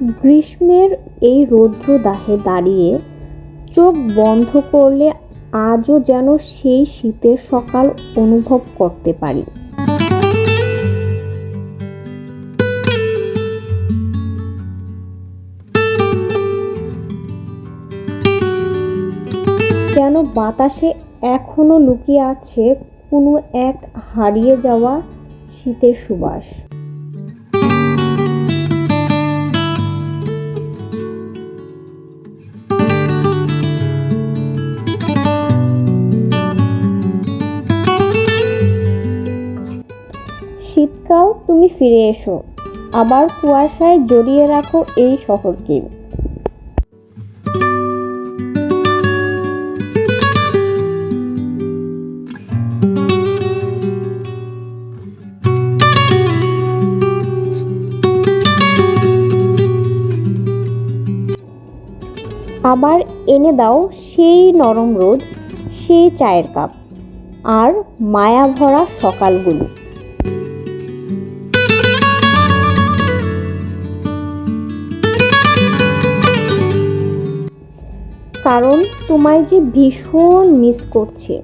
গ্রীষ্মের এই রৌদ্রদাহে দাঁড়িয়ে চোখ বন্ধ করলে আজও যেন সেই শীতের সকাল অনুভব করতে পারি। যেন বাতাসে এখনও লুকিয়ে আছে কোনো এক হারিয়ে যাওয়া শীতের সুবাস। শীতকাল তুমি ফিরে এসো। আবার কুয়াশায় জড়িয়ে রাখো এই শহরকে। আবার এনে দাও সেই নরম রোদ, সেই চায়ের কাপ, আর মায়া ভরা সকালগুলো। কারণ তোমায় যে ভীষণ মিস করছে।